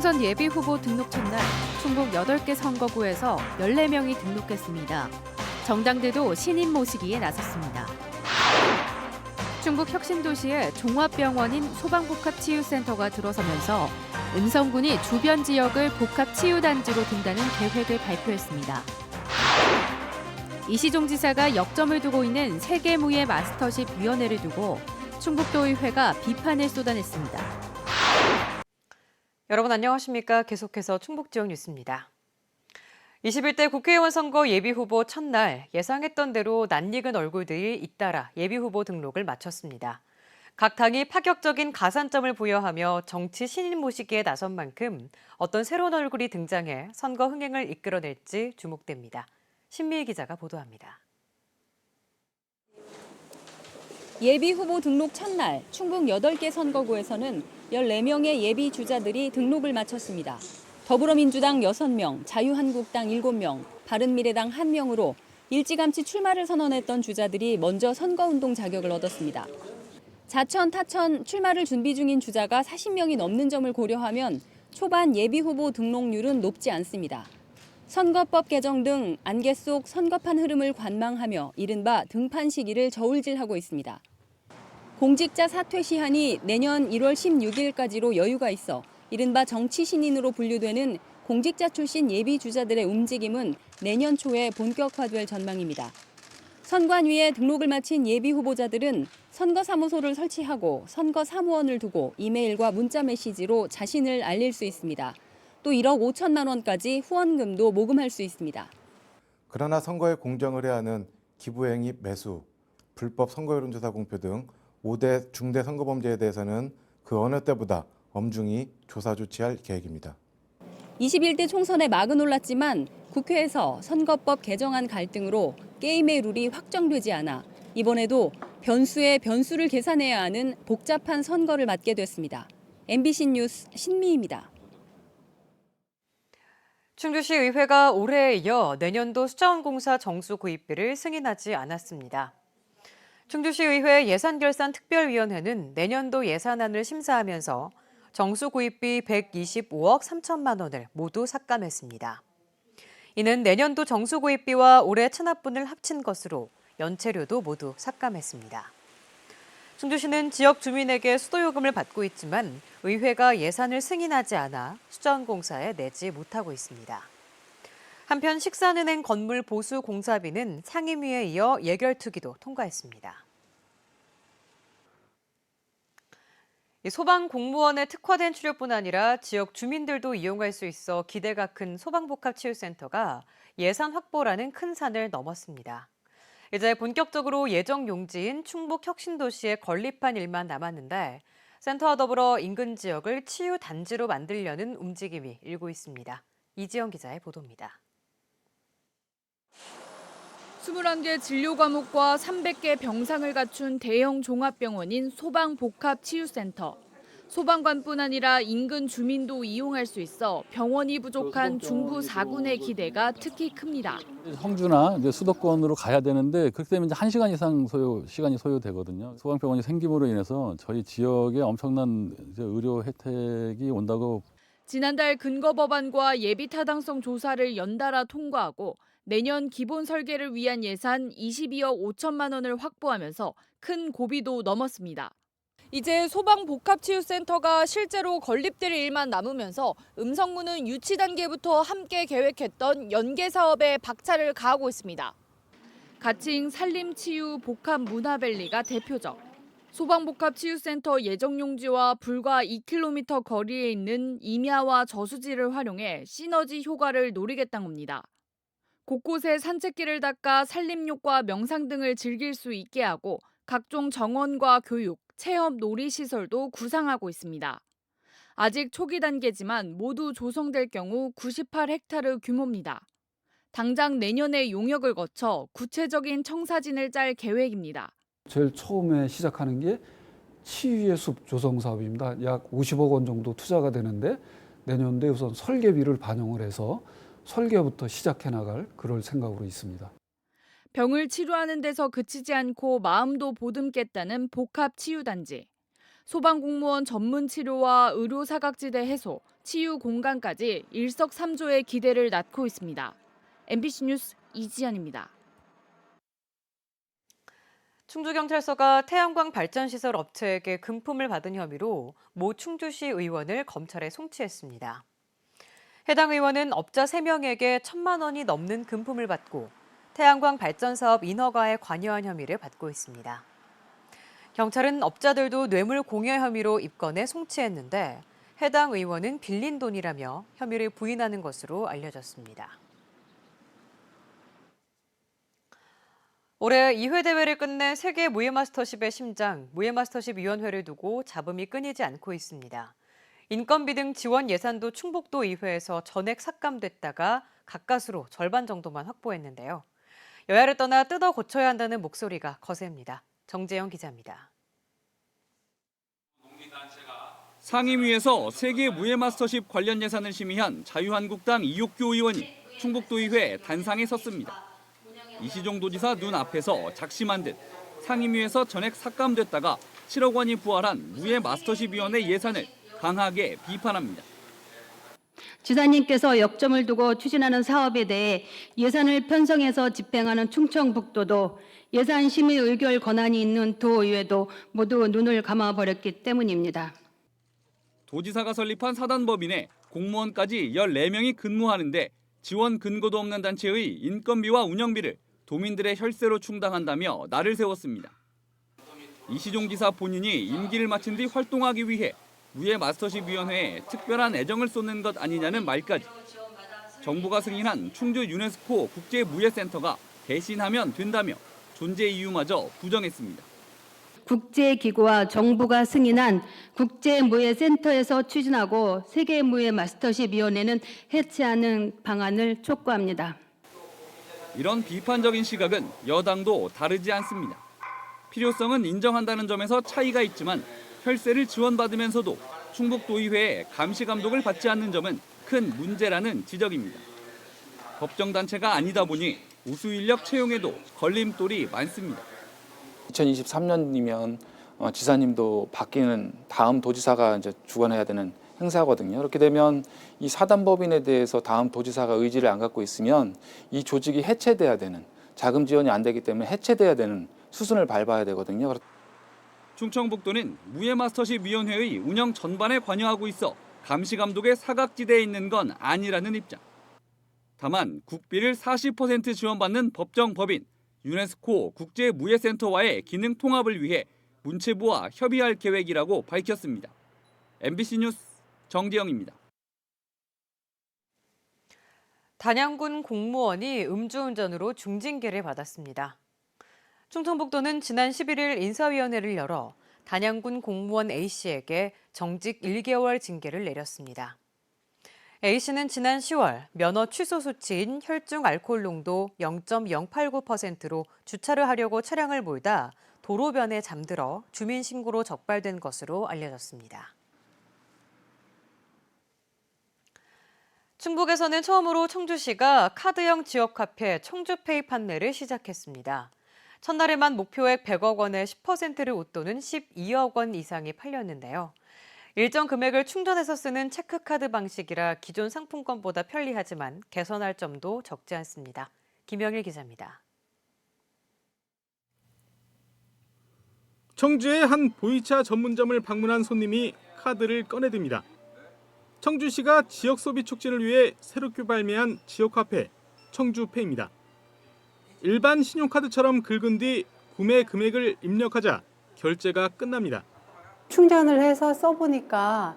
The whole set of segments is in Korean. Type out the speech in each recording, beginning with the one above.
총선 예비 후보 등록 첫날 충북 8개 선거구에서 14명이 등록했습니다. 정당들도 신인 모시기에 나섰습니다. 충북 혁신도시에 종합병원인 소방복합치유센터가 들어서면서 음성군이 주변 지역을 복합치유단지로 둔다는 계획을 발표했습니다. 이시종 지사가 역점을 두고 있는 세계무예 마스터십 위원회를 두고 충북도의회가 비판을 쏟아냈습니다. 여러분 안녕하십니까? 계속해서 충북 지역 뉴스입니다. 21대 국회의원 선거 예비후보 첫날 예상했던 대로 낯익은 얼굴들이 잇따라 예비후보 등록을 마쳤습니다. 각 당이 파격적인 가산점을 부여하며 정치 신인 모시기에 나선 만큼 어떤 새로운 얼굴이 등장해 선거 흥행을 이끌어낼지 주목됩니다. 신미희 기자가 보도합니다. 예비 후보 등록 첫날 충북 8개 선거구에서는 14명의 예비 주자들이 등록을 마쳤습니다. 더불어민주당 6명, 자유한국당 7명, 바른미래당 1명으로 일찌감치 출마를 선언했던 주자들이 먼저 선거운동 자격을 얻었습니다. 자천, 타천 출마를 준비 중인 주자가 40명이 넘는 점을 고려하면 초반 예비 후보 등록률은 높지 않습니다. 선거법 개정 등 안개 속 선거판 흐름을 관망하며 이른바 등판 시기를 저울질하고 있습니다. 공직자 사퇴 시한이 내년 1월 16일까지로 여유가 있어 이른바 정치 신인으로 분류되는 공직자 출신 예비 주자들의 움직임은 내년 초에 본격화될 전망입니다. 선관위에 등록을 마친 예비 후보자들은 선거 사무소를 설치하고 선거 사무원을 두고 이메일과 문자 메시지로 자신을 알릴 수 있습니다. 또 1억 5천만 원까지 후원금도 모금할 수 있습니다. 그러나 선거에 공정을 해야 하는 기부행위 매수, 불법 선거 여론조사 공표 등 5대 중대 선거범죄에 대해서는 그 어느 때보다 엄중히 조사 조치할 계획입니다. 21대 총선에 막은 올랐지만 국회에서 선거법 개정안 갈등으로 게임의 룰이 확정되지 않아 이번에도 변수의 변수를 계산해야 하는 복잡한 선거를 맞게 됐습니다. MBC 뉴스 신미입니다. 충주시 의회가 올해에 이어 내년도 수자원공사 정수 구입비를 승인하지 않았습니다. 충주시 의회 예산결산 특별위원회는 내년도 예산안을 심사하면서 정수 구입비 125억 3천만 원을 모두 삭감했습니다. 이는 내년도 정수 구입비와 올해 체납분을 합친 것으로 연체료도 모두 삭감했습니다. 충주시는 지역 주민에게 수도요금을 받고 있지만 의회가 예산을 승인하지 않아 수자원공사에 내지 못하고 있습니다. 한편 식산은행 건물 보수 공사비는 상임위에 이어 예결특위도 통과했습니다. 소방 공무원에 특화된 치료뿐 아니라 지역 주민들도 이용할 수 있어 기대가 큰 소방복합치유센터가 예산 확보라는 큰 산을 넘었습니다. 이제 본격적으로 예정 용지인 충북 혁신도시에 건립한 일만 남았는데 센터와 더불어 인근 지역을 치유 단지로 만들려는 움직임이 일고 있습니다. 이지영 기자의 보도입니다. 21개 진료 과목과 300개 병상을 갖춘 대형 종합병원인 소방복합치유센터. 소방관뿐 아니라 인근 주민도 이용할 수 있어 병원이 부족한 중부 4군의 기대가 특히 큽니다. 성주나 이제 수도권으로 가야 되는데 그렇게 되면 이제 한 시간 이상 소요 시간이 소요되거든요. 소방병원이 생김으로 인해서 저희 지역에 엄청난 이제 의료 혜택이 온다고 지난달 근거 법안과 예비 타당성 조사를 연달아 통과하고 내년 기본 설계를 위한 예산 22억 5천만 원을 확보하면서 큰 고비도 넘었습니다. 이제 소방복합치유센터가 실제로 건립될 일만 남으면서 음성군은 유치 단계부터 함께 계획했던 연계 사업에 박차를 가하고 있습니다. 가칭 산림치유 복합문화밸리가 대표적. 소방복합치유센터 예정용지와 불과 2km 거리에 있는 임야와 저수지를 활용해 시너지 효과를 노리겠다는 겁니다. 곳곳에 산책길을 닦아 산림욕과 명상 등을 즐길 수 있게 하고 각종 정원과 교육, 체험 놀이 시설도 구상하고 있습니다. 아직 초기 단계지만 모두 조성될 경우 98헥타르 규모입니다. 당장 내년에 용역을 거쳐 구체적인 청사진을 짤 계획입니다. 제일 처음에 시작하는 게 치유의 숲 조성 사업입니다. 약 50억 원 정도 투자가 되는데 내년도에 우선 설계비를 반영을 해서 설계부터 시작해 나갈 그럴 생각으로 있습니다. 병을 치료하는 데서 그치지 않고 마음도 보듬겠다는 복합 치유단지. 소방공무원 전문 치료와 의료 사각지대 해소, 치유 공간까지 일석삼조의 기대를 낳고 있습니다. MBC 뉴스 이지연입니다. 충주경찰서가 태양광 발전시설 업체에게 금품을 받은 혐의로 모 충주시 의원을 검찰에 송치했습니다. 해당 의원은 업자 3명에게 천만 원이 넘는 금품을 받고 태양광 발전 사업 인허가에 관여한 혐의를 받고 있습니다. 경찰은 업자들도 뇌물 공여 혐의로 입건해 송치했는데 해당 의원은 빌린 돈이라며 혐의를 부인하는 것으로 알려졌습니다. 올해 2회 대회를 끝낸 세계 무예마스터십의 심장, 무예마스터십 위원회를 두고 잡음이 끊이지 않고 있습니다. 인건비 등 지원 예산도 충북도 의회에서 전액 삭감됐다가 가까스로 절반 정도만 확보했는데요. 여야를 떠나 뜯어 고쳐야 한다는 목소리가 거셉니다. 정재영 기자입니다. 상임위에서 세계 무예 마스터십 관련 예산을 심의한 자유한국당 이옥규 의원이 충북도의회 단상에 섰습니다. 이시종 도지사 눈앞에서 작심한 듯 상임위에서 전액 삭감됐다가 7억 원이 부활한 무예 마스터십 위원회 예산을 강하게 비판합니다. 지사님께서 역점을 두고 추진하는 사업에 대해 예산을 편성해서 집행하는 충청북도도 예산 심의 의결 권한이 있는 도의회도 모두 눈을 감아버렸기 때문입니다. 도지사가 설립한 사단법인에 공무원까지 14명이 근무하는데 지원 근거도 없는 단체의 인건비와 운영비를 도민들의 혈세로 충당한다며 날을 세웠습니다. 이시종 지사 본인이 임기를 마친 뒤 활동하기 위해 무예 마스터십 위원회에 특별한 애정을 쏟는 것 아니냐는 말까지 정부가 승인한 충주 유네스코 국제 무예센터가 대신하면 된다며 존재 이유마저 부정했습니다. 국제기구와 정부가 승인한 국제무예센터에서 추진하고 세계무예 마스터십 위원회는 해체하는 방안을 촉구합니다. 이런 비판적인 시각은 여당도 다르지 않습니다. 필요성은 인정한다는 점에서 차이가 있지만 혈세를 지원받으면서도 충북도의회에 감시 감독을 받지 않는 점은 큰 문제라는 지적입니다. 법정단체가 아니다 보니 우수 인력 채용에도 걸림돌이 많습니다. 2023년이면 어, 지사님도 바뀌는 다음 도지사가 이제 주관해야 되는 행사거든요. 그렇게 되면 이 사단법인에 대해서 다음 도지사가 의지를 안 갖고 있으면 이 조직이 해체돼야 되는 자금 지원이 안 되기 때문에 해체돼야 되는 수순을 밟아야 되거든요. 충청북도는 무예마스터십 위원회의 운영 전반에 관여하고 있어 감시 감독의 사각지대에 있는 건 아니라는 입장. 다만 국비를 40% 지원받는 법정 법인 유네스코 국제무예센터와의 기능 통합을 위해 문체부와 협의할 계획이라고 밝혔습니다. MBC 뉴스 정지영입니다. 단양군 공무원이 음주운전으로 중징계를 받았습니다. 충청북도는 지난 11일 인사위원회를 열어 단양군 공무원 A씨에게 정직 1개월 징계를 내렸습니다. A씨는 지난 10월 면허 취소 수치인 혈중 알코올 농도 0.089%로 주차를 하려고 차량을 몰다 도로변에 잠들어 주민 신고로 적발된 것으로 알려졌습니다. 충북에서는 처음으로 청주시가 카드형 지역 카페 청주페이 판매를 시작했습니다. 첫날에만 목표액 100억 원의 10%를 웃도는 12억 원 이상이 팔렸는데요. 일정 금액을 충전해서 쓰는 체크카드 방식이라 기존 상품권보다 편리하지만 개선할 점도 적지 않습니다. 김영일 기자입니다. 청주의 한 보이차 전문점을 방문한 손님이 카드를 꺼내듭니다. 청주시가 지역 소비 촉진을 위해 새롭게 발매한 지역 카페 청주페입니다. 일반 신용카드처럼 긁은 뒤 구매 금액을 입력하자 결제가 끝납니다. 충전을 해서 써보니까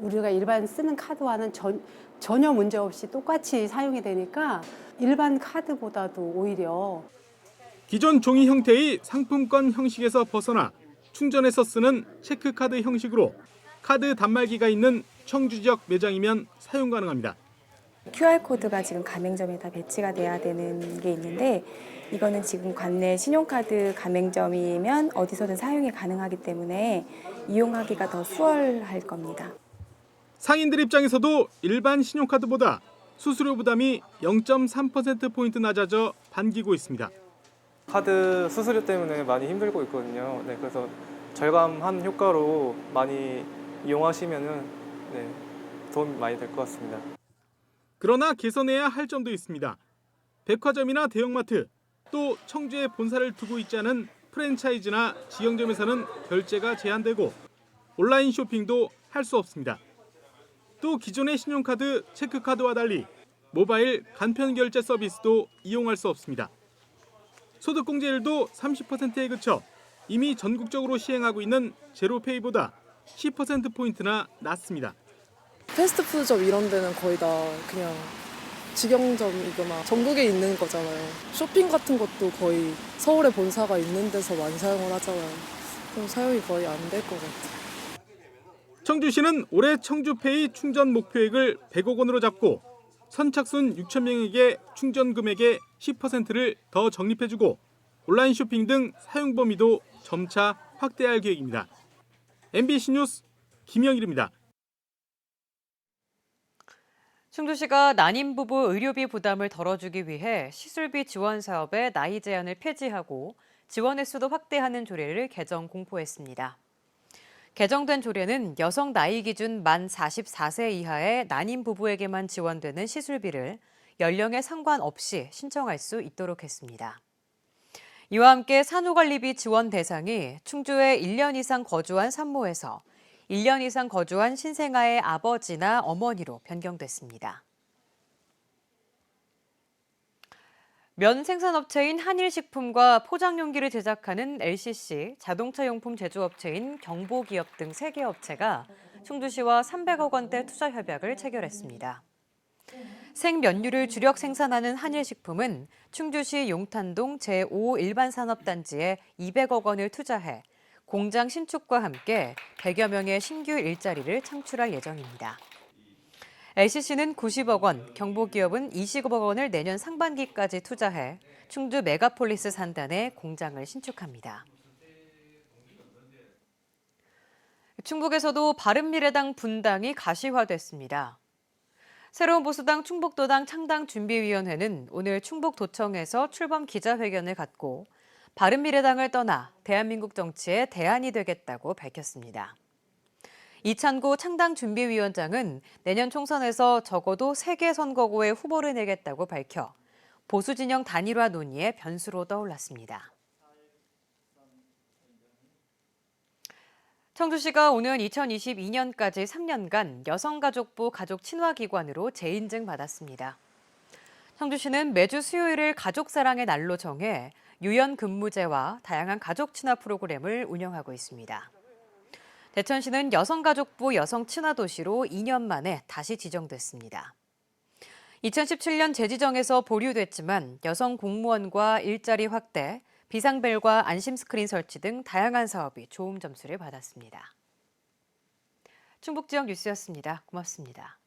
우리가 일반 쓰는 카드와는 전, 전혀 문제 없이 똑같이 사용이 되니까 일반 카드보다도 오히려 기존 종이 형태의 상품권 형식에서 벗어나 충전해서 쓰는 체크카드 형식으로 카드 단말기가 있는 청주 지역 매장이면 사용 가능합니다. QR코드가 지금 가맹점에 다 배치가 돼야 되는 게 있는데 이거는 지금 관내 신용카드 가맹점이면 어디서든 사용이 가능하기 때문에 이용하기가 더 수월할 겁니다. 상인들 입장에서도 일반 신용카드보다 수수료 부담이 0.3%포인트 낮아져 반기고 있습니다. 카드 수수료 때문에 많이 힘들고 있거든요. 네, 그래서 절감한 효과로 많이 이용하시면은 네, 도움이 많이 될 것 같습니다. 그러나 개선해야 할 점도 있습니다. 백화점이나 대형마트 또 청주에 본사를 두고 있지 않은 프랜차이즈나 지형점에서는 결제가 제한되고 온라인 쇼핑도 할 수 없습니다. 또 기존의 신용카드, 체크카드와 달리 모바일 간편 결제 서비스도 이용할 수 없습니다. 소득공제율도 30%에 그쳐 이미 전국적으로 시행하고 있는 제로페이보다 10%포인트나 낮습니다. 패스트푸드점 이런 데는 거의 다 그냥 직영점이거나 전국에 있는 거잖아요. 쇼핑 같은 것도 거의 서울에 본사가 있는 데서 많이 사용을 하잖아요. 그럼 사용이 거의 안 될 것 같아요. 청주시는 올해 청주페이 충전 목표액을 100억 원으로 잡고 선착순 6천 명에게 충전 금액의 10%를 더 적립해주고 온라인 쇼핑 등 사용 범위도 점차 확대할 계획입니다. MBC 뉴스 김영일입니다. 충주시가 난임 부부 의료비 부담을 덜어주기 위해 시술비 지원 사업의 나이 제한을 폐지하고 지원 횟수도 확대하는 조례를 개정 공포했습니다. 개정된 조례는 여성 나이 기준 만 44세 이하의 난임 부부에게만 지원되는 시술비를 연령에 상관없이 신청할 수 있도록 했습니다. 이와 함께 산후관리비 지원 대상이 충주에 1년 이상 거주한 산모에서 1년 이상 거주한 신생아의 아버지나 어머니로 변경됐습니다. 면 생산업체인 한일식품과 포장용기를 제작하는 LCC, 자동차 용품 제조업체인 경보기업 등 3개 업체가 충주시와 300억 원대 투자 협약을 체결했습니다. 생면류를 주력 생산하는 한일식품은 충주시 용탄동 제5 일반산업단지에 200억 원을 투자해 공장 신축과 함께 100여 명의 신규 일자리를 창출할 예정입니다. LCC는 90억 원, 경보기업은 20억 원을 내년 상반기까지 투자해 충주 메가폴리스 산단에 공장을 신축합니다. 충북에서도 바른미래당 분당이 가시화됐습니다. 새로운 보수당 충북도당 창당준비위원회는 오늘 충북도청에서 출범 기자회견을 갖고 바른미래당을 떠나 대한민국 정치의 대안이 되겠다고 밝혔습니다. 이찬구 창당준비위원장은 내년 총선에서 적어도 3개 선거구에 후보를 내겠다고 밝혀 보수 진영 단일화 논의의 변수로 떠올랐습니다. 청주시가 오는 2022년까지 3년간 여성가족부 가족친화기관으로 재인증 받았습니다. 청주시는 매주 수요일을 가족사랑의 날로 정해 유연 근무제와 다양한 가족 친화 프로그램을 운영하고 있습니다. 대천시는 여성가족부 여성친화도시로 2년 만에 다시 지정됐습니다. 2017년 재지정에서 보류됐지만 여성 공무원과 일자리 확대, 비상벨과 안심 스크린 설치 등 다양한 사업이 좋은 점수를 받았습니다. 충북 지역 뉴스였습니다. 고맙습니다.